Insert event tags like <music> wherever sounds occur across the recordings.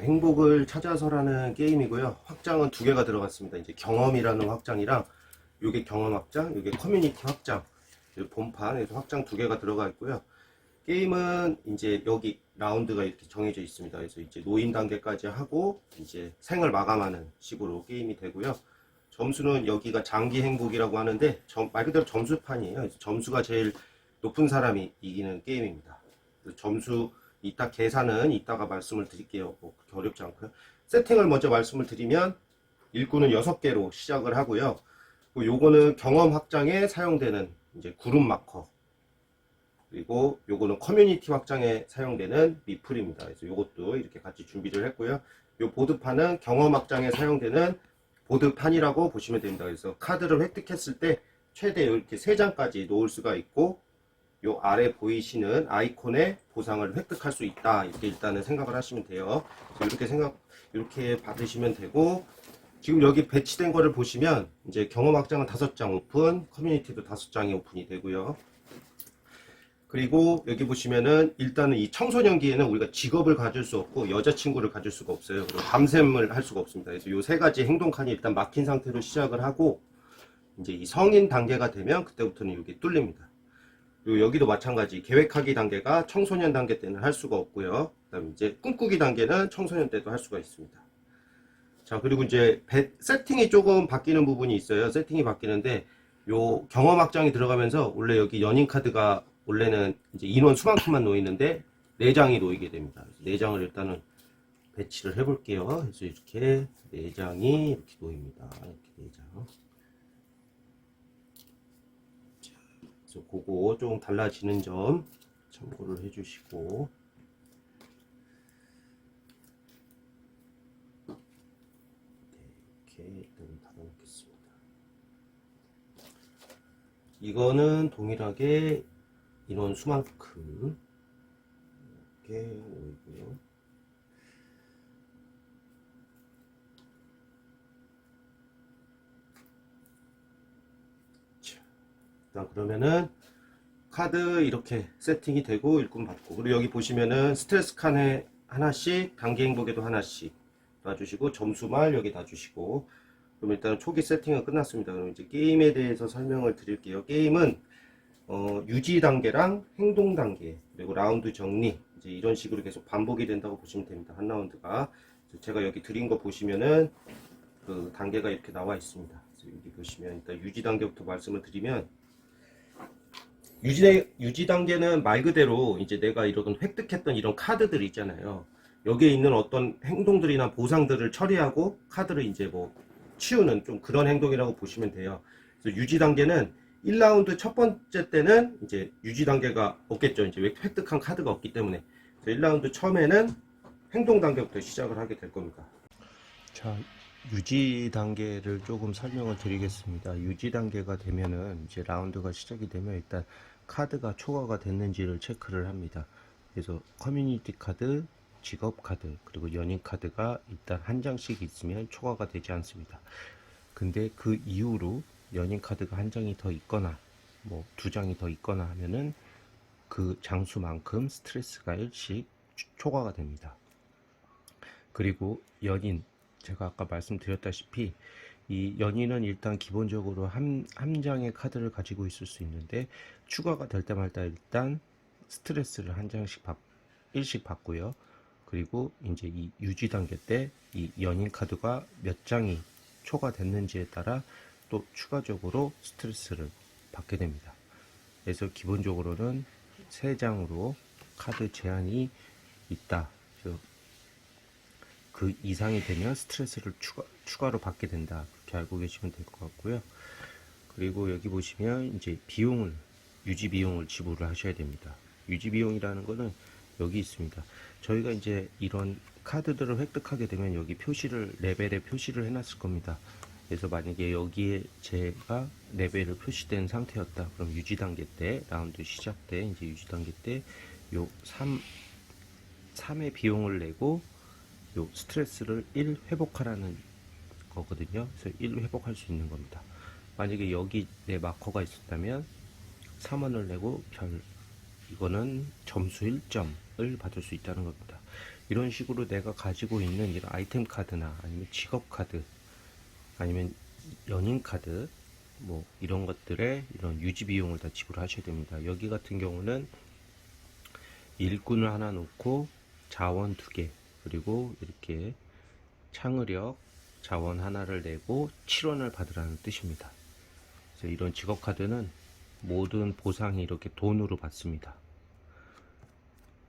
행복을 찾아서라는 게임이고요. 확장은 두 개가 들어갔습니다. 이제 경험이라는 확장이랑 요게 경험 확장, 요게 커뮤니티 확장. 본판에서 확장 두 개가 들어가 있고요. 게임은 이제 여기 라운드가 이렇게 정해져 있습니다. 그래서 이제 노인 단계까지 하고 이제 생을 마감하는 식으로 게임이 되고요. 점수는 여기가 장기 행복이라고 하는데 점- 말 그대로 점수판이에요. 점수가 제일 높은 사람이 이기는 게임입니다. 점수 이따 계산은 이따가 말씀을 드릴게요. 뭐 그렇게 어렵지 않고요. 세팅을 먼저 말씀을 드리면 일꾼은 6개로 시작을 하고요. 그리고 요거는 경험 확장에 사용되는 이제 구름 마커. 그리고 요거는 커뮤니티 확장에 사용되는 리플입니다. 그래서 요것도 이렇게 같이 준비를 했고요. 요 보드판은 경험 확장에 사용되는 보드판이라고 보시면 됩니다. 그래서 카드를 획득했을 때 최대 이렇게 3장까지 놓을 수가 있고 요 아래 보이시는 아이콘의 보상을 획득할 수 있다. 이렇게 일단은 생각을 하시면 돼요. 이렇게 생각, 이렇게 받으시면 되고, 지금 여기 배치된 거를 보시면, 이제 경험 확장은 5장 오픈, 커뮤니티도 5장이 오픈이 되고요. 그리고 여기 보시면은 일단은 이 청소년기에는 우리가 직업을 가질 수 없고 여자친구를 가질 수가 없어요. 그리고 밤샘을 할 수가 없습니다. 그래서 요 세 가지 행동 칸이 일단 막힌 상태로 시작을 하고 이제 이 성인 단계가 되면 그때부터는 이게 뚫립니다. 그리고 여기도 마찬가지 계획하기 단계가 청소년 단계 때는 할 수가 없고요. 그다음 이제 꿈꾸기 단계는 청소년 때도 할 수가 있습니다. 자 그리고 이제 배- 세팅이 조금 바뀌는 부분이 있어요. 세팅이 바뀌는데 요 경험 확장이 들어가면서 원래 여기 연인 카드가 원래는 이제 인원 수만큼만 놓이는데 네 장이 놓이게 됩니다. 그래서 네 장을 일단은 배치를 해볼게요. 그래서 이렇게 네 장이 이렇게 놓입니다. 이렇게 네 장. 그래서 그거 조금 달라지는 점 참고를 해주시고 네, 이렇게 일단 닫아놓겠습니다. 이거는 동일하게 인원 수만큼 이렇게 놓이고요. 일단 그러면은 카드 이렇게 세팅이 되고 일꾼 받고 그리고 여기 보시면은 스트레스 칸에 하나씩 단기 행복에도 하나씩 놔주시고 점수말 여기 놔주시고 그럼 일단 초기 세팅은 끝났습니다. 그럼 이제 게임에 대해서 설명을 드릴게요. 게임은 어, 유지 단계랑 행동 단계 그리고 라운드 정리 이제 이런 식으로 계속 반복이 된다고 보시면 됩니다. 한 라운드가 제가 여기 드린 거 보시면은 그 단계가 이렇게 나와 있습니다. 여기 보시면 일단 유지 단계부터 말씀을 드리면 유지, 유지 단계는 말 그대로 이제 내가 이런 획득했던 이런 카드들 있잖아요. 여기에 있는 어떤 행동들이나 보상들을 처리하고 카드를 이제 뭐 치우는 좀 그런 행동이라고 보시면 돼요. 그래서 유지 단계는 1라운드 첫 번째 때는 이제 유지 단계가 없겠죠. 이제 획득한 카드가 없기 때문에. 그래서 1라운드 처음에는 행동 단계부터 시작을 하게 될 겁니다. 자, 유지 단계를 조금 설명을 드리겠습니다. 유지 단계가 되면은 이제 라운드가 시작이 되면 일단 카드가 초과가 됐는지를 체크를 합니다. 그래서 커뮤니티 카드, 직업 카드, 그리고 연인 카드가 일단 한 장씩 있으면 초과가 되지 않습니다. 근데 그 이후로 연인 카드가 한 장이 더 있거나 뭐 두 장이 더 있거나 하면은 그 장수만큼 스트레스가 일씩 추- 초과가 됩니다. 그리고 연인 제가 아까 말씀드렸다시피 이 연인은 일단 기본적으로 한, 한 장의 카드를 가지고 있을 수 있는데 추가가 될 때마다 일단 스트레스를 한 장씩 받, 일씩 받고요. 그리고 이제 이 유지 단계 때 이 연인 카드가 몇 장이 초과됐는지에 따라 또 추가적으로 스트레스를 받게 됩니다. 그래서 기본적으로는 세 장으로 카드 제한이 있다. 그 이상이 되면 스트레스를 추가, 추가로 받게 된다. 그렇게 알고 계시면 될 것 같고요. 그리고 여기 보시면 이제 비용을, 유지 비용을 지불을 하셔야 됩니다. 유지 비용이라는 거는 여기 있습니다. 저희가 이제 이런 카드들을 획득하게 되면 여기 표시를, 레벨에 표시를 해놨을 겁니다. 그래서 만약에 여기에 제가 레벨을 표시된 상태였다. 그럼 유지 단계 때, 라운드 시작 때, 이제 유지 단계 때, 요 3, 3의 비용을 내고, 요 스트레스를 1 회복하라는 거거든요. 그래서 1 회복할 수 있는 겁니다. 만약에 여기 내 마커가 있었다면 3원을 내고 별 이거는 점수 1점을 받을 수 있다는 겁니다. 이런 식으로 내가 가지고 있는 이런 아이템 카드나 아니면 직업 카드 아니면 연인 카드 뭐 이런 것들에 이런 유지 비용을 다 지불하셔야 됩니다. 여기 같은 경우는 일꾼을 하나 놓고 자원 두 개 그리고 이렇게 창의력 자원 하나를 내고 7원을 받으라는 뜻입니다. 그래서 이런 직업 카드는 모든 보상이 이렇게 돈으로 받습니다.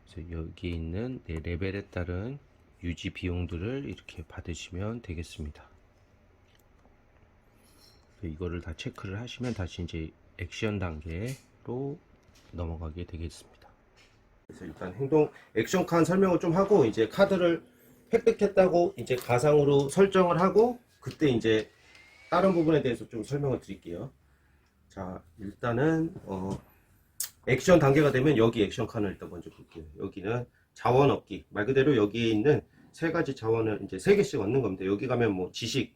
그래서 여기 있는 내 레벨에 따른 유지 비용들을 이렇게 받으시면 되겠습니다. 이거를 다 체크를 하시면 다시 이제 액션 단계로 넘어가게 되겠습니다. 그래서 일단 행동 액션 칸 설명을 좀 하고 이제 카드를 획득했다고 이제 가상으로 설정을 하고 그때 이제 다른 부분에 대해서 좀 설명을 드릴게요. 자, 일단은 어 액션 단계가 되면 여기 액션 칸을 일단 먼저 볼게요. 여기는 자원 얻기. 말 그대로 여기에 있는 세 가지 자원을 이제 세 개씩 얻는 겁니다. 여기 가면 뭐 지식,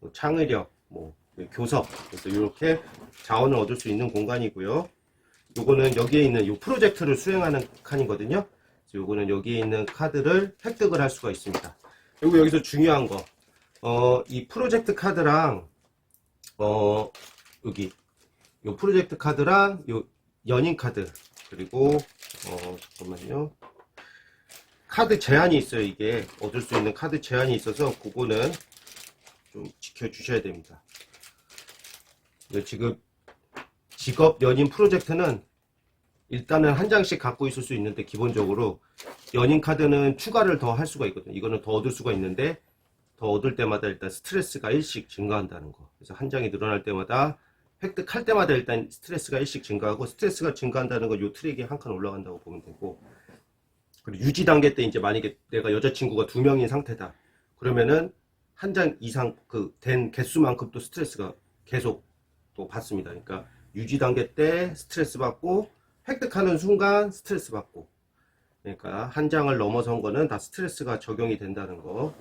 뭐 창의력, 뭐 교섭. 그래서 이렇게 자원을 얻을 수 있는 공간이고요. 요거는 여기에 있는 요 프로젝트를 수행하는 칸이거든요. 요거는 여기에 있는 카드를 획득을 할 수가 있습니다. 그리고 여기서 중요한 거, 어, 이 프로젝트 카드랑, 어, 여기, 요 프로젝트 카드랑 요 연인 카드, 그리고, 어, 잠깐만요. 카드 제한이 있어요, 이게. 얻을 수 있는 카드 제한이 있어서, 그거는 좀 지켜주셔야 됩니다. 지금 직업 연인 프로젝트는 일단은 한 장씩 갖고 있을 수 있는데 기본적으로 연인 카드는 추가를 더 할 수가 있거든요. 이거는 더 얻을 수가 있는데 더 얻을 때마다 일단 스트레스가 1씩 증가한다는 거. 그래서 한 장이 늘어날 때마다 획득할 때마다 일단 스트레스가 1씩 증가하고 스트레스가 증가한다는 건요 트랙에 한칸 올라간다고 보면 되고 그리고 유지 단계 때 이제 만약에 내가 여자친구가 두 명인 상태다. 그러면은 한 장 이상 그 된 개수만큼 또 스트레스가 계속 또 받습니다. 그러니까 유지 단계 때 스트레스 받고 획득하는 순간 스트레스 받고 그러니까 한 장을 넘어선 거는 다 스트레스가 적용이 된다는 거.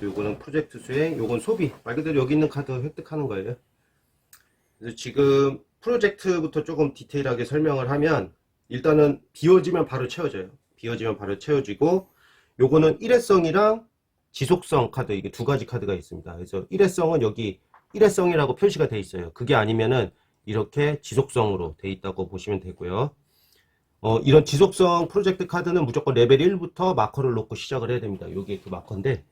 요거는 프로젝트 수행, 요건 소비. 말 그대로 여기 있는 카드 획득하는 거예요. 그래서 지금 프로젝트부터 조금 디테일하게 설명을 하면 일단은 비워지면 바로 채워져요. 비워지면 바로 채워지고 요거는 일회성이랑 지속성 카드 이게 두 가지 카드가 있습니다. 그래서 일회성은 여기 일회성이라고 표시가 돼 있어요. 그게 아니면은 이렇게 지속성으로 돼 있다고 보시면 되고요. 어, 이런 지속성 프로젝트 카드는 무조건 레벨 1부터 마커를 놓고 시작을 해야 됩니다. 요게 그 마커인데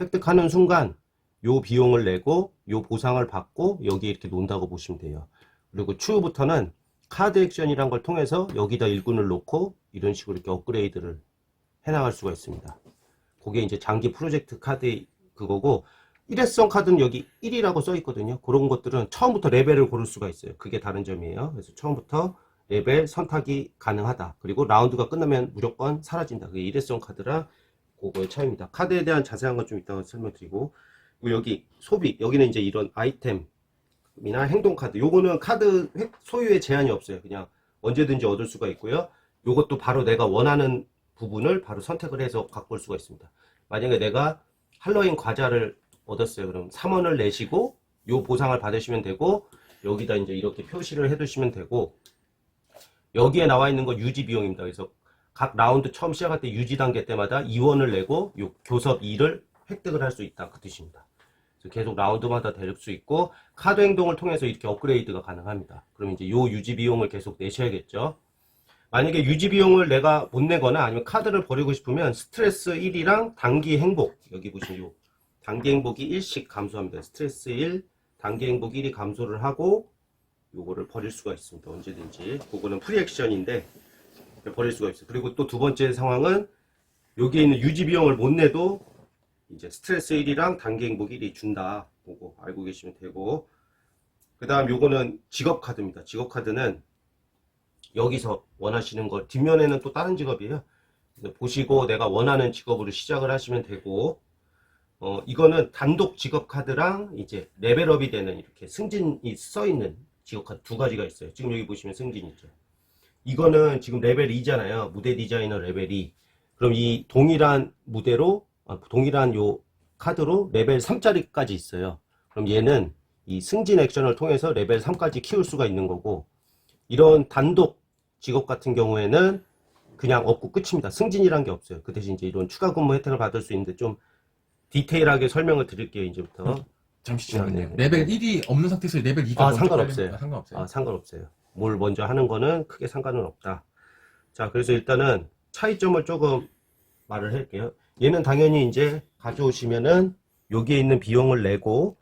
획득하는 순간 요 비용을 내고 요 보상을 받고 여기 이렇게 놓는다고 보시면 돼요. 그리고 추후부터는 카드 액션이란 걸 통해서 여기다 일꾼을 놓고 이런 식으로 이렇게 업그레이드를 해나갈 수가 있습니다. 그게 이제 장기 프로젝트 카드 그거고 일회성 카드는 여기 1이라고 써 있거든요. 그런 것들은 처음부터 레벨을 고를 수가 있어요. 그게 다른 점이에요. 그래서 처음부터 레벨 선택이 가능하다. 그리고 라운드가 끝나면 무조건 사라진다. 그게 일회성 카드랑 그거의 차이입니다. 카드에 대한 자세한 건 좀 이따가 설명드리고 그리고 여기 소비 여기는 이제 이런 아이템이나 행동 카드 요거는 카드 획- 소유에 제한이 없어요. 그냥 언제든지 얻을 수가 있고요. 요것도 바로 내가 원하는 부분을 바로 선택을 해서 갖고 올 수가 있습니다. 만약에 내가 할로윈 과자를 얻었어요. 그럼 3원을 내시고 요 보상을 받으시면 되고 여기다 이제 이렇게 표시를 해 두시면 되고 여기에 나와 있는 건 유지 비용입니다. 그래서 각 라운드 처음 시작할 때 유지 단계 때마다 2원을 내고 요 교섭 2를 획득을 할 수 있다. 그 뜻입니다. 계속 라운드마다 될 수 있고 카드 행동을 통해서 이렇게 업그레이드가 가능합니다. 그럼 이제 요 유지 비용을 계속 내셔야겠죠. 만약에 유지 비용을 내가 못 내거나 아니면 카드를 버리고 싶으면 스트레스 1이랑 단기 행복 여기 보시면 요 단기 행복이 1씩 감소합니다. 스트레스 1, 단기 행복 1이 감소를 하고 요거를 버릴 수가 있습니다. 언제든지. 그거는 프리액션인데 버릴 수가 있어요. 그리고 또 두 번째 상황은 여기에 있는 유지 비용을 못 내도 이제 스트레스 1이랑 단기 행복 1이 준다. 보고 알고 계시면 되고 그 다음 요거는 직업 카드입니다. 직업 카드는 여기서 원하시는 거 뒷면에는 또 다른 직업이에요. 보시고 내가 원하는 직업으로 시작을 하시면 되고 어 이거는 단독 직업 카드랑 이제 레벨업이 되는 이렇게 승진이 써 있는 카드 두 가지가 있어요. 지금 여기 보시면 승진 있죠. 이거는 지금 레벨 2잖아요. 무대 디자이너 레벨 2. 그럼 이 동일한 무대로 아, 동일한 요 카드로 레벨 3짜리까지 있어요. 그럼 얘는 이 승진 액션을 통해서 레벨 3까지 키울 수가 있는 거고 이런 단독 직업 같은 경우에는 그냥 없고 끝입니다. 승진이란 게 없어요. 그 대신 이제 이런 추가 근무 혜택을 받을 수 있는데 좀 디테일하게 설명을 드릴게요, 이제부터. 잠시 네, 잠깐만요. 네. 레벨 1이 없는 상태에서 레벨 2가 아, 상관없어요. 상관없어요. 아, 상관없어요. 뭘 먼저 하는 거는 크게 상관은 없다. 자, 그래서 일단은 차이점을 조금 말을 할게요. 얘는 당연히 이제 가져오시면은 여기에 있는 비용을 내고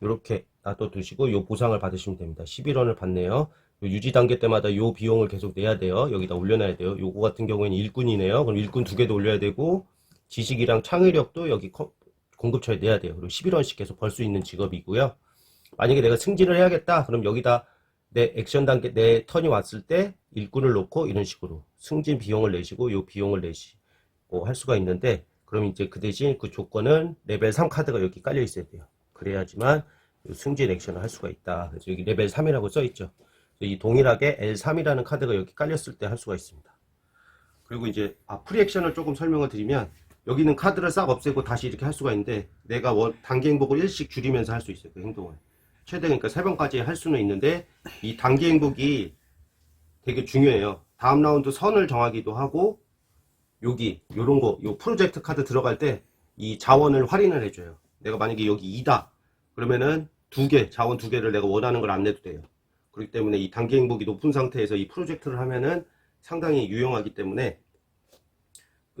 이렇게 놔둬두시고 요 보상을 받으시면 됩니다. 11원을 받네요. 요 유지 단계 때마다 요 비용을 계속 내야 돼요. 여기다 올려놔야 돼요. 요거 같은 경우에는 일꾼이네요. 그럼 일꾼 두 개도 올려야 되고 지식이랑 창의력도 여기 컴- 공급처에 내야 돼요. 그리고 11원씩 계속 벌 수 있는 직업이고요. 만약에 내가 승진을 해야겠다. 그럼 여기다 내 액션 단계, 내 턴이 왔을 때 일꾼을 놓고 이런 식으로 승진 비용을 내시고 요 비용을 내시고 할 수가 있는데 그럼 이제 그 대신 그 조건은 레벨 3 카드가 여기 깔려 있어야 돼요. 그래야지만 요 승진 액션을 할 수가 있다. 그래서 여기 레벨 3이라고 써 있죠. 이 동일하게 L3이라는 카드가 여기 깔렸을 때 할 수가 있습니다. 그리고 이제 아, 프리 액션을 조금 설명을 드리면 여기는 카드를 싹 없애고 다시 이렇게 할 수가 있는데 내가 원, 단계 행복을 1씩 줄이면서 할 수 있어요. 그 행동을. 최대 그러니까 3번까지 할 수는 있는데 이 단계 행복이 되게 중요해요. 다음 라운드 선을 정하기도 하고 여기 요런 거, 요 프로젝트 카드 들어갈 때 이 자원을 할인을 해줘요. 내가 만약에 여기 2다 그러면은 두 개, 자원 두 개를 내가 원하는 걸 안 내도 돼요. 그렇기 때문에 이 단계 행복이 높은 상태에서 이 프로젝트를 하면은 상당히 유용하기 때문에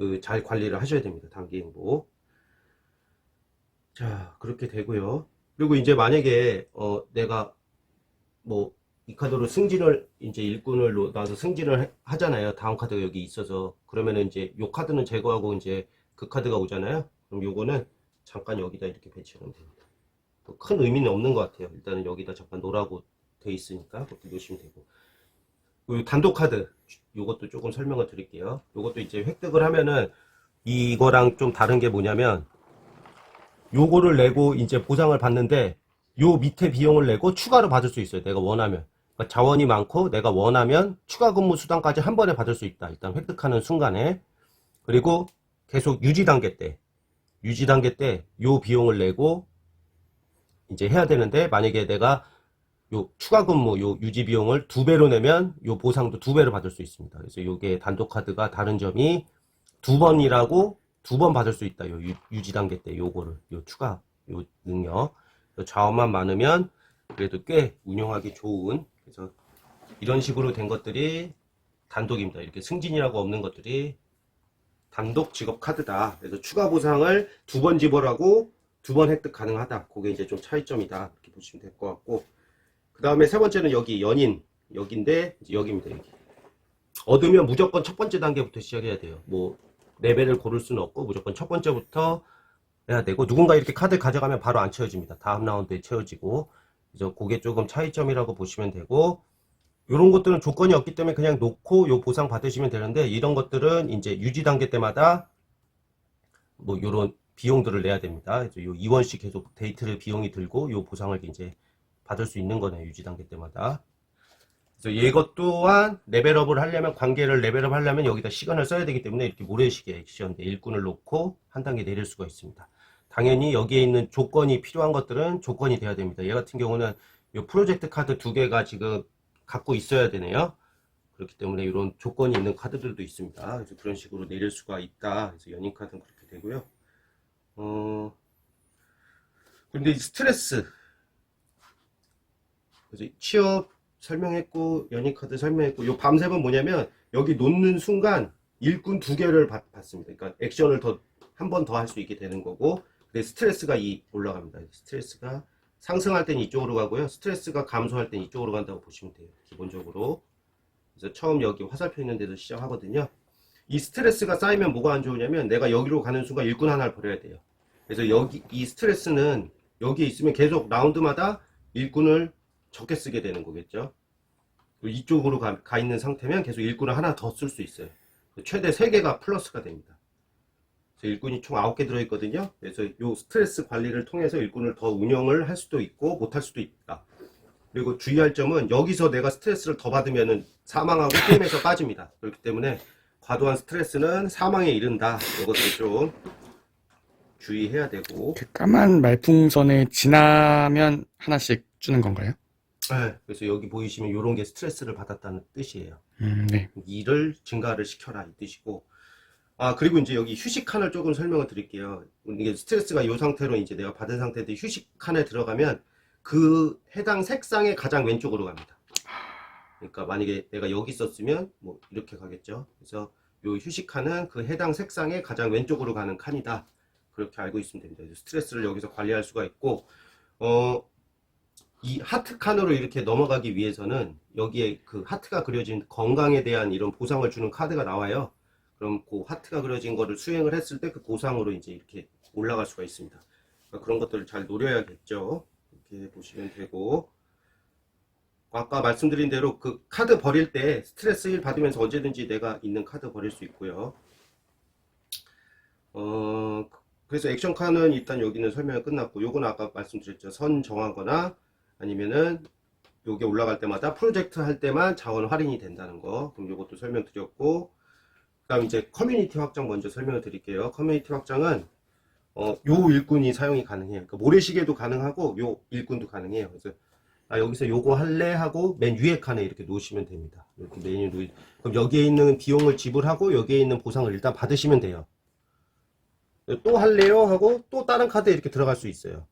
그 잘 관리를 하셔야 됩니다. 단기 행복. 자, 그렇게 되고요. 그리고 이제 만약에 어 내가 뭐 이 카드로 승진을 이제 일꾼을 놓- 놔서 승진을 해- 하잖아요. 다음 카드가 여기 있어서 그러면은 이제 요 카드는 제거하고 이제 그 카드가 오잖아요. 그럼 요거는 잠깐 여기다 이렇게 배치하면 됩니다. 뭐큰 의미는 없는 것 같아요. 일단은 여기다 잠깐 놓으라고 돼 있으니까 그것도 놓으시면 되고. 그리고 단독 카드 요것도 조금 설명을 드릴게요. 요것도 이제 획득을 하면은 이거랑 좀 다른 게 뭐냐면 요거를 내고 이제 보상을 받는데 요 밑에 비용을 내고 추가로 받을 수 있어요. 내가 원하면. 그러니까 자원이 많고 내가 원하면 추가 근무 수당까지 한 번에 받을 수 있다. 일단 획득하는 순간에. 그리고 계속 유지 단계 때. 유지 단계 때 요 비용을 내고 이제 해야 되는데 만약에 내가 요 추가 근무 요 유지 비용을 두 배로 내면 요 보상도 두 배로 받을 수 있습니다. 그래서 요게 단독 카드가 다른 점이 두 번이라고 두 번 받을 수 있다. 요 유, 지 단계 때 요거를 요 추가 요 능력 자원만 많으면 그래도 꽤 운영하기 좋은 그래서 이런 식으로 된 것들이 단독입니다. 이렇게 승진이라고 없는 것들이 단독 직업 카드다. 그래서 추가 보상을 두 번 지불하고 두 번 획득 가능하다. 그게 이제 좀 차이점이다. 이렇게 보시면 될 것 같고 그 다음에 세 번째는 여기 연인 여기인데 이제 여기입니다. 여기 얻으면 무조건 첫 번째 단계부터 시작해야 돼요. 뭐 레벨을 고를 수는 없고 무조건 첫 번째부터 해야 되고 누군가 이렇게 카드 가져가면 바로 안 채워집니다. 다음 라운드에 채워지고 그래서 그게 조금 차이점이라고 보시면 되고 이런 것들은 조건이 없기 때문에 그냥 놓고 요 보상 받으시면 되는데 이런 것들은 이제 유지 단계 때마다 뭐 요런 비용들을 내야 됩니다. 그래서 요 2원씩 계속 데이트를 비용이 들고 요 보상을 이제 받을 수 있는 거네요. 유지 단계 때마다. 그래서 이것 또한 레벨업을 하려면 관계를 레벨업 하려면 여기다 시간을 써야 되기 때문에 이렇게 모래시계 액션 내 일꾼을 놓고 한 단계 내릴 수가 있습니다. 당연히 여기에 있는 조건이 필요한 것들은 조건이 돼야 됩니다. 얘 같은 경우는 이 프로젝트 카드 두 개가 지금 갖고 있어야 되네요. 그렇기 때문에 이런 조건이 있는 카드들도 있습니다. 그래서 그런 식으로 내릴 수가 있다. 그래서 연인 카드는 그렇게 되고요. 어, 근데 이 스트레스. 그래서 취업 설명했고, 연인 카드 설명했고, 요 밤샘은 뭐냐면, 여기 놓는 순간 일꾼 두 개를 받, 받습니다. 그러니까 액션을 더, 한 번 더 할 수 있게 되는 거고, 근데 스트레스가 이 올라갑니다. 스트레스가 상승할 땐 이쪽으로 가고요. 스트레스가 감소할 땐 이쪽으로 간다고 보시면 돼요. 기본적으로. 그래서 처음 여기 화살표 있는 데서 시작하거든요. 이 스트레스가 쌓이면 뭐가 안 좋으냐면 내가 여기로 가는 순간 일꾼 하나를 버려야 돼요. 그래서 여기 이 스트레스는 여기에 있으면 계속 라운드마다 일꾼을 적게 쓰게 되는 거겠죠. 이쪽으로 가, 가 있는 상태면 계속 일꾼을 하나 더 쓸 수 있어요. 최대 3개가 플러스가 됩니다. 그래서 일꾼이 총 9개 들어있거든요. 그래서 이 스트레스 관리를 통해서 일꾼을 더 운영을 할 수도 있고 못할 수도 있다. 그리고 주의할 점은 여기서 내가 스트레스를 더 받으면 사망하고 게임에서 <laughs> 빠집니다. 그렇기 때문에 과도한 스트레스는 사망에 이른다. 이것도 좀 주의해야 되고 그 까만 말풍선을 지나면 하나씩 주는 건가요? 네, 그래서 여기 보이시면 이런 게 스트레스를 받았다는 뜻이에요. 음, 네. 일을 증가를 시켜라 이 뜻이고. 아 그리고 이제 여기 휴식 칸을 조금 설명을 드릴게요. 이게 스트레스가 이 상태로 이제 내가 받은 상태인데 휴식 칸에 들어가면 그 해당 색상의 가장 왼쪽으로 갑니다. 그러니까 만약에 내가 여기 있었으면 뭐 이렇게 가겠죠. 그래서 요 휴식 칸은 그 해당 색상의 가장 왼쪽으로 가는 칸이다. 그렇게 알고 있으면 됩니다. 스트레스를 여기서 관리할 수가 있고 어 이 하트 칸으로 이렇게 넘어가기 위해서는 여기에 그 하트가 그려진 건강에 대한 이런 보상을 주는 카드가 나와요. 그럼 그 하트가 그려진 거를 수행을 했을 때 그 보상으로 이제 이렇게 올라갈 수가 있습니다. 그러니까 그런 것들을 잘 노려야겠죠. 이렇게 보시면 되고 아까 말씀드린 대로 그 카드 버릴 때 스트레스 일 받으면서 언제든지 내가 있는 카드 버릴 수 있고요. 어 그래서 액션 칸은 일단 여기는 설명이 끝났고 요거는 아까 말씀드렸죠. 선 정하거나 아니면은 요게 올라갈 때마다 프로젝트 할 때만 자원 할인이 된다는 거. 그럼 요것도 설명드렸고 그 다음 이제 커뮤니티 확장 먼저 설명을 드릴게요. 커뮤니티 확장은 어, 요 일꾼이 사용이 가능해요. 그러니까 모래시계도 가능하고 요 일꾼도 가능해요. 그래서 아, 여기서 요거 할래 하고 맨 위에 칸에 이렇게 놓으시면 됩니다. 이렇게 메뉴 놓 그럼 여기에 있는 비용을 지불하고 여기에 있는 보상을 일단 받으시면 돼요. 또 할래요 하고 또 다른 카드에 이렇게 들어갈 수 있어요.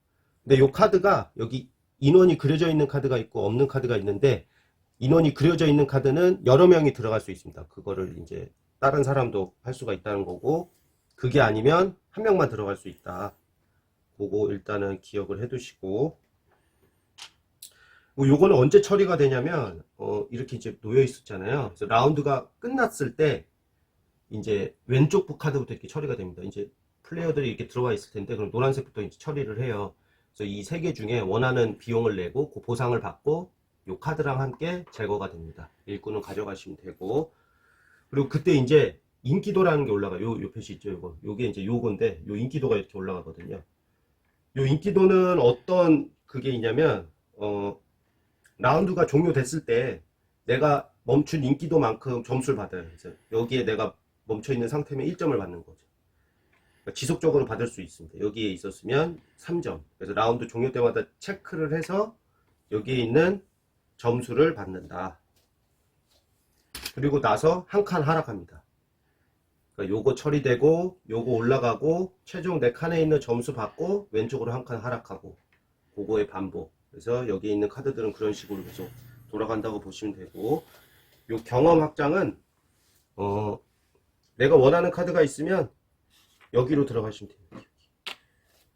근데 요 카드가 여기 인원이 그려져 있는 카드가 있고 없는 카드가 있는데 인원이 그려져 있는 카드는 여러 명이 들어갈 수 있습니다. 그거를 이제 다른 사람도 할 수가 있다는 거고 그게 아니면 한 명만 들어갈 수 있다. 그거 일단은 기억을 해두시고 뭐 요거는 언제 처리가 되냐면 어 이렇게 이제 놓여 있었잖아요. 그래서 라운드가 끝났을 때 이제 왼쪽 부 카드부터 이렇게 처리가 됩니다. 이제 플레이어들이 이렇게 들어와 있을 텐데 그럼 노란색부터 이제 처리를 해요. 그래서 이 세 개 중에 원하는 비용을 내고 그 보상을 받고 요 카드랑 함께 제거가 됩니다. 일꾼은 가져가시면 되고 그리고 그때 이제 인기도라는 게 올라가요. 요, 요 표시 있죠, 요거. 요게 이제 요건데 요 인기도가 이렇게 올라가거든요. 요 인기도는 어떤 그게 있냐면 어 라운드가 종료됐을 때 내가 멈춘 인기도만큼 점수를 받아요. 그래서 여기에 내가 멈춰 있는 상태면 1점을 받는 거죠. 그러니까 지속적으로 받을 수 있습니다. 여기에 있었으면 3점. 그래서 라운드 종료 때마다 체크를 해서 여기에 있는 점수를 받는다. 그리고 나서 한 칸 하락합니다. 그러니까 요거 처리되고 요거 올라가고 최종 내 칸에 있는 점수 받고 왼쪽으로 한 칸 하락하고 그거의 반복. 그래서 여기에 있는 카드들은 그런 식으로 계속 돌아간다고 보시면 되고 요 경험 확장은 어 내가 원하는 카드가 있으면 여기로 들어가시면 돼요.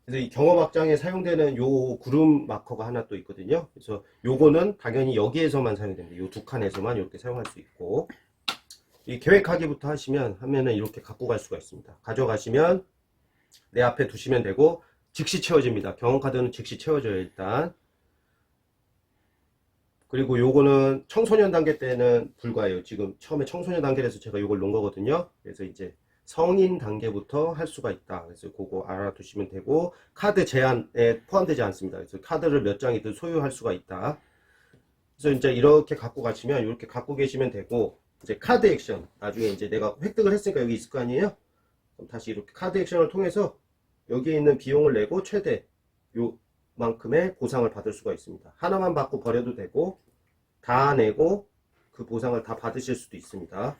그래서 이 경험 확장에 사용되는 요 구름 마커가 하나 또 있거든요. 그래서 요거는 당연히 여기에서만 사용됩니다. 요 두 칸에서만 이렇게 사용할 수 있고 이 계획하기부터 하시면 하면은 이렇게 갖고 갈 수가 있습니다. 가져가시면 내 앞에 두시면 되고 즉시 채워집니다. 경험 카드는 즉시 채워져요 일단. 그리고 요거는 청소년 단계 때는 불가해요. 지금 처음에 청소년 단계에서 제가 요걸 놓은 거거든요. 그래서 이제 성인 단계부터 할 수가 있다. 그래서 그거 알아두시면 되고 카드 제한에 포함되지 않습니다. 그래서 카드를 몇 장이든 소유할 수가 있다. 그래서 이제 이렇게 갖고 가시면 이렇게 갖고 계시면 되고 이제 카드 액션 나중에 이제 내가 획득을 했으니까 여기 있을 거 아니에요? 그럼 다시 이렇게 카드 액션을 통해서 여기에 있는 비용을 내고 최대 요만큼의 보상을 받을 수가 있습니다. 하나만 받고 버려도 되고 다 내고 그 보상을 다 받으실 수도 있습니다.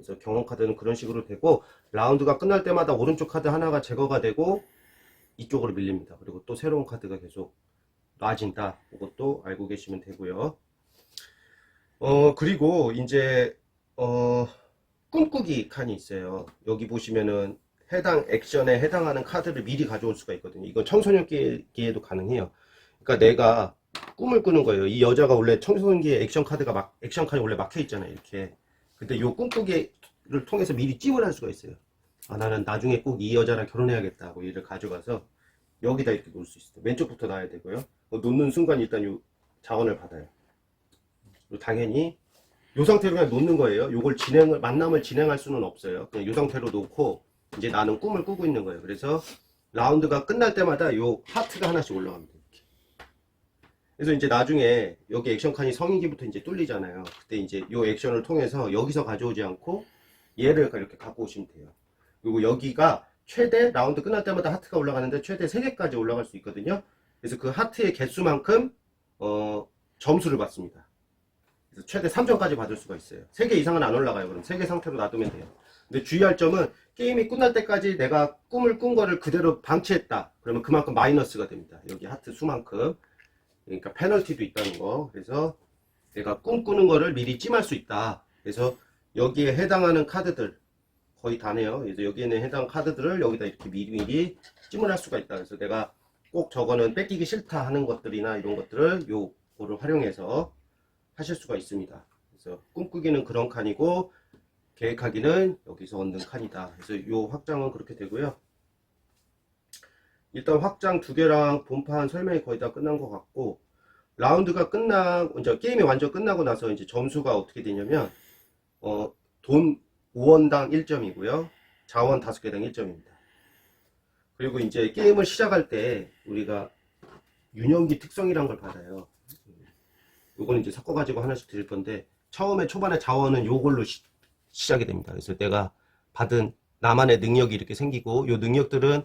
그래서 경험 카드는 그런 식으로 되고 라운드가 끝날 때마다 오른쪽 카드 하나가 제거가 되고 이쪽으로 밀립니다. 그리고 또 새로운 카드가 계속 놔진다. 이것도 알고 계시면 되고요. 어 그리고 이제 어 꿈꾸기 칸이 있어요. 여기 보시면은 해당 액션에 해당하는 카드를 미리 가져올 수가 있거든요. 이건 청소년기에도 가능해요. 그러니까 내가 꿈을 꾸는 거예요. 이 여자가 원래 청소년기에 액션 카드가 막 액션 칸이 원래 막혀 있잖아요. 이렇게. 근데 요 꿈꾸기를 통해서 미리 찜을 할 수가 있어요. 아, 나는 나중에 꼭 이 여자랑 결혼해야겠다 하고 얘를 가져가서 여기다 이렇게 놓을 수 있어요. 왼쪽부터 놔야 되고요. 어, 놓는 순간 일단 요 자원을 받아요. 당연히 요 상태로 그냥 놓는 거예요. 요걸 진행을, 만남을 진행할 수는 없어요. 그냥 요 상태로 놓고 이제 나는 꿈을 꾸고 있는 거예요. 그래서 라운드가 끝날 때마다 요 하트가 하나씩 올라갑니다. 그래서 이제 나중에 여기 액션 칸이 성인기부터 이제 뚫리잖아요. 그때 이제 요 액션을 통해서 여기서 가져오지 않고 얘를 이렇게 갖고 오시면 돼요. 그리고 여기가 최대 라운드 끝날 때마다 하트가 올라가는데 최대 3개까지 올라갈 수 있거든요. 그래서 그 하트의 개수만큼 어 점수를 받습니다. 그래서 최대 3점까지 받을 수가 있어요. 3개 이상은 안 올라가요. 그럼 3개 상태로 놔두면 돼요. 근데 주의할 점은 게임이 끝날 때까지 내가 꿈을 꾼 거를 그대로 방치했다. 그러면 그만큼 마이너스가 됩니다. 여기 하트 수만큼. 그러니까 페널티도 있다는 거. 그래서 내가 꿈꾸는 거를 미리 찜할 수 있다. 그래서 여기에 해당하는 카드들 거의 다네요. 그래서 여기에는 해당 카드들을 여기다 이렇게 미리미리 찜을 할 수가 있다. 그래서 내가 꼭 저거는 뺏기기 싫다 하는 것들이나 이런 것들을 요거를 활용해서 하실 수가 있습니다. 그래서 꿈꾸기는 그런 칸이고 계획하기는 여기서 얻는 칸이다. 그래서 요 확장은 그렇게 되고요. 일단 확장 두 개랑 본판 설명이 거의 다 끝난 것 같고 라운드가 끝나 이제 게임이 완전 끝나고 나서 이제 점수가 어떻게 되냐면 어, 돈 5원당 1점이고요. 자원 5개당 1점입니다. 그리고 이제 게임을 시작할 때 우리가 유년기 특성이란 걸 받아요. 요거는 이제 섞어가지고 하나씩 드릴 건데 처음에 초반에 자원은 요걸로 시, 시작이 됩니다. 그래서 내가 받은 나만의 능력이 이렇게 생기고 요 능력들은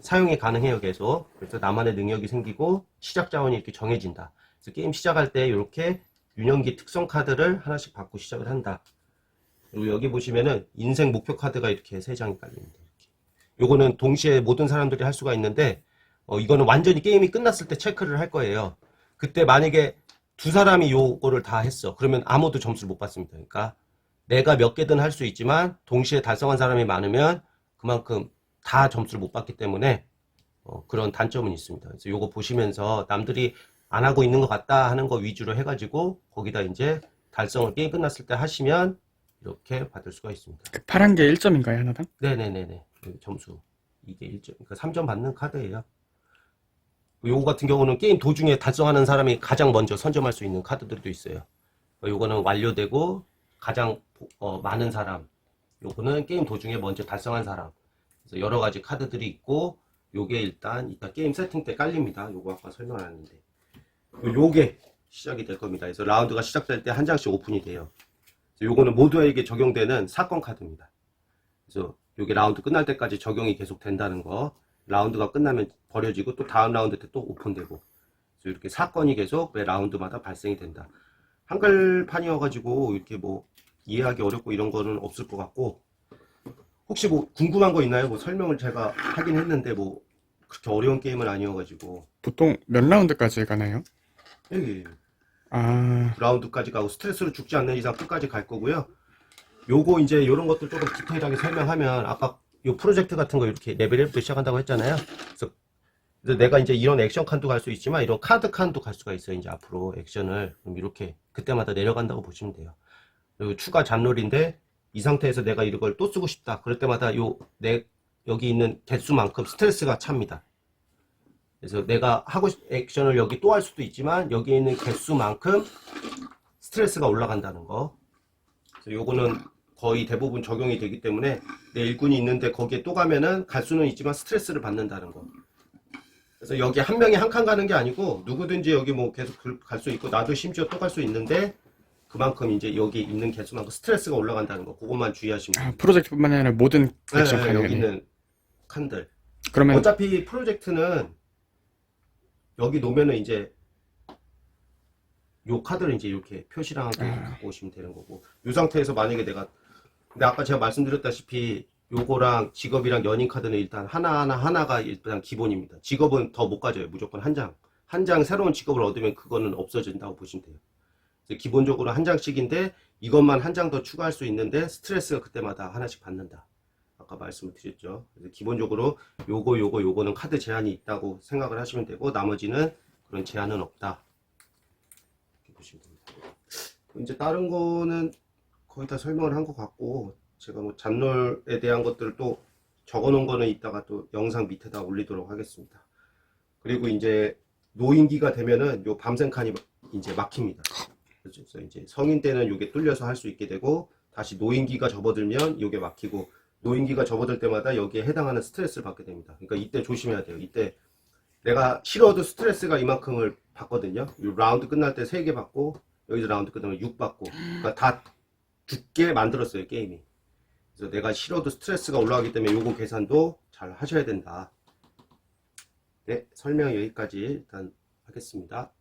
사용이 가능해요 계속. 그래서 나만의 능력이 생기고 시작 자원이 이렇게 정해진다. 그래서 게임 시작할 때 이렇게 유년기 특성 카드를 하나씩 받고 시작을 한다. 그리고 여기 보시면은 인생 목표 카드가 이렇게 세 장이 깔립니다. 요거는 동시에 모든 사람들이 할 수가 있는데 어, 이거는 완전히 게임이 끝났을 때 체크를 할 거예요. 그때 만약에 두 사람이 요거를 다 했어. 그러면 아무도 점수를 못 받습니다. 그러니까 내가 몇 개든 할 수 있지만 동시에 달성한 사람이 많으면 그만큼 다 점수를 못 받기 때문에 어, 그런 단점은 있습니다. 그래서 요거 보시면서 남들이 안 하고 있는 것 같다 하는 거 위주로 해가지고 거기다 이제 달성을 게임 끝났을 때 하시면 이렇게 받을 수가 있습니다. 그 파란 게 1점인가요, 하나당? 네네네네. 여기 점수. 이게 1점, 그러니까 3점 받는 카드예요. 요거 같은 경우는 게임 도중에 달성하는 사람이 가장 먼저 선점할 수 있는 카드들도 있어요. 어, 요거는 완료되고 가장 어, 많은 사람. 요거는 게임 도중에 먼저 달성한 사람. 그래서 여러 가지 카드들이 있고 요게 일단 이따 게임 세팅 때 깔립니다. 요거 아까 설명 안 했는데. 요- 요게 시작이 될 겁니다. 그래서 라운드가 시작될 때 한 장씩 오픈이 돼요. 그래서 요거는 모두에게 적용되는 사건 카드입니다. 그래서 요게 라운드 끝날 때까지 적용이 계속 된다는 거. 라운드가 끝나면 버려지고 또 다음 라운드 때 또 오픈되고. 그래서 이렇게 사건이 계속 매 라운드마다 발생이 된다. 한글판이어가지고 이렇게 뭐 이해하기 어렵고 이런 거는 없을 것 같고. 혹시 뭐 궁금한 거 있나요? 뭐 설명을 제가 하긴 했는데 뭐 그렇게 어려운 게임은 아니어가지고. 보통 몇 라운드까지 가나요? 여기 아, 라운드까지 가고 스트레스로 죽지 않는 이상 끝까지 갈 거고요. 요거 이제 요런 것들 조금 디테일하게 설명하면 아까 요 프로젝트 같은 거 이렇게 레벨 1부터 시작한다고 했잖아요. 그래서 그래서 내가 이제 이런 액션 칸도 갈 수 있지만 이런 카드 칸도 갈 수가 있어요. 이제 앞으로 액션을 그럼 이렇게 그때마다 내려간다고 보시면 돼요. 그리고 추가 잔롤인데 이 상태에서 내가 이걸 또 쓰고 싶다. 그럴 때마다 요 내 여기 있는 개수만큼 스트레스가 찹니다. 그래서 내가 하고 싶 액션을 여기 또 할 수도 있지만 여기 있는 개수만큼 스트레스가 올라간다는 거. 그래서 요거는 거의 대부분 적용이 되기 때문에 내 일꾼이 있는데 거기에 또 가면은 갈 수는 있지만 스트레스를 받는다는 거. 그래서 여기 한 명이 한 칸 가는 게 아니고 누구든지 여기 뭐 계속 갈 수 있고 나도 심지어 또 갈 수 있는데 그만큼 이제 여기 있는 개수만큼 스트레스가 올라간다는 거. 그것만 주의하시면 아, 돼요. 프로젝트뿐만 아니라 모든 네, 액션 네, 칸이 여기 네 있는 칸들. 그러면 어차피 프로젝트는 여기 놓으면은 이제 요 카드를 이제 이렇게 표시랑 함께 아. 갖고 오시면 되는 거고 요 상태에서 만약에 내가 근데 아까 제가 말씀드렸다시피 요거랑 직업이랑 연인 카드는 일단 하나하나 하나가 일단 기본입니다. 직업은 더 못 가져요. 무조건 한 장. 한 장 새로운 직업을 얻으면 그거는 없어진다고 보시면 돼요. 기본적으로 한 장씩인데 이것만 한 장 더 추가할 수 있는데 스트레스가 그때마다 하나씩 받는다. 아까 말씀을 드렸죠. 기본적으로 요거 요거 요거는 카드 제한이 있다고 생각을 하시면 되고 나머지는 그런 제한은 없다. 이렇게 보시면 됩니다. 이제 다른 거는 거의 다 설명을 한 것 같고 제가 뭐 잡놀에 대한 것들을 또 적어놓은 거는 이따가 또 영상 밑에다 올리도록 하겠습니다. 그리고 이제 노인기가 되면은 요 밤샘 칸이 이제 막힙니다. 그래서 이제 성인 때는 요게 뚫려서 할 수 있게 되고 다시 노인기가 접어들면 요게 막히고 노인기가 접어들 때마다 여기에 해당하는 스트레스를 받게 됩니다. 그러니까 이때 조심해야 돼요. 이때 내가 싫어도 스트레스가 이만큼을 받거든요. 이 라운드 끝날 때 3개 받고 여기서 라운드 끝나면 6 받고 그러니까 다 죽게 만들었어요 게임이. 그래서 내가 싫어도 스트레스가 올라가기 때문에 요거 계산도 잘 하셔야 된다. 네 설명 여기까지 일단 하겠습니다.